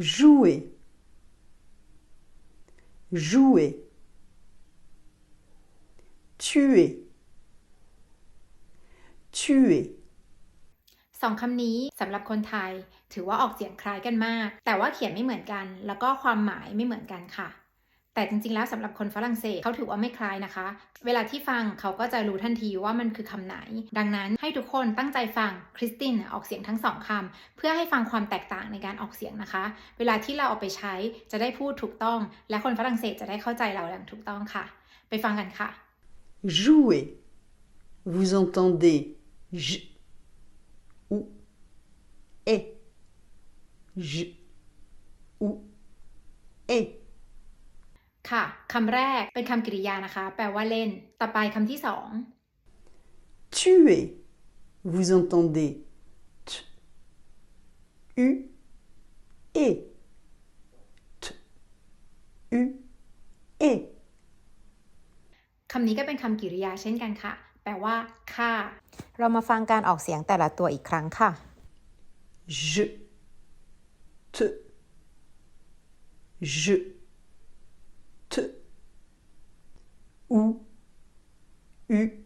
jouer, jouer, tuer, tuer. สองคำนี้สำหรับคนไทย ถือว่าออกเสียงคล้ายกันมาก แต่ว่าเขียนไม่เหมือนกัน แล้วก็ความหมายไม่เหมือนกันค่ะ แต่จริงๆ แล้วสำหรับคนฝรั่งเศสเขาถือว่าไม่คล้ายนะคะ เวลาที่ฟังเขาก็จะรู้ทันทีว่ามันคือคำไหน ดังนั้นให้ทุกคนตั้งใจฟังคริสตินออกเสียงทั้งสองคำเพื่อให้ฟังความแตกต่างในการออกเสียงนะคะ เวลาที่เราเอาไปใช้จะได้พูดถูกต้อง และคนฝรั่งเศสจะได้เข้าใจเราอย่างถูกต้องค่ะ ไปฟังกันค่ะ Jouer. Vous entendez j ou et. J ou et. ค่ะคำแรกเป็นคำกริยานะคะ แปลว่าเล่น ต่อไปคำที่สอง Tuer. Vous entendez t, u, et. T, u, et. คำนี้ก็เป็นคำกริยาเช่นกันค่ะ แปลว่าฆ่า เรามาฟังการออกเสียงแต่ละตัวอีกครั้งค่ะ Je, te, je, u,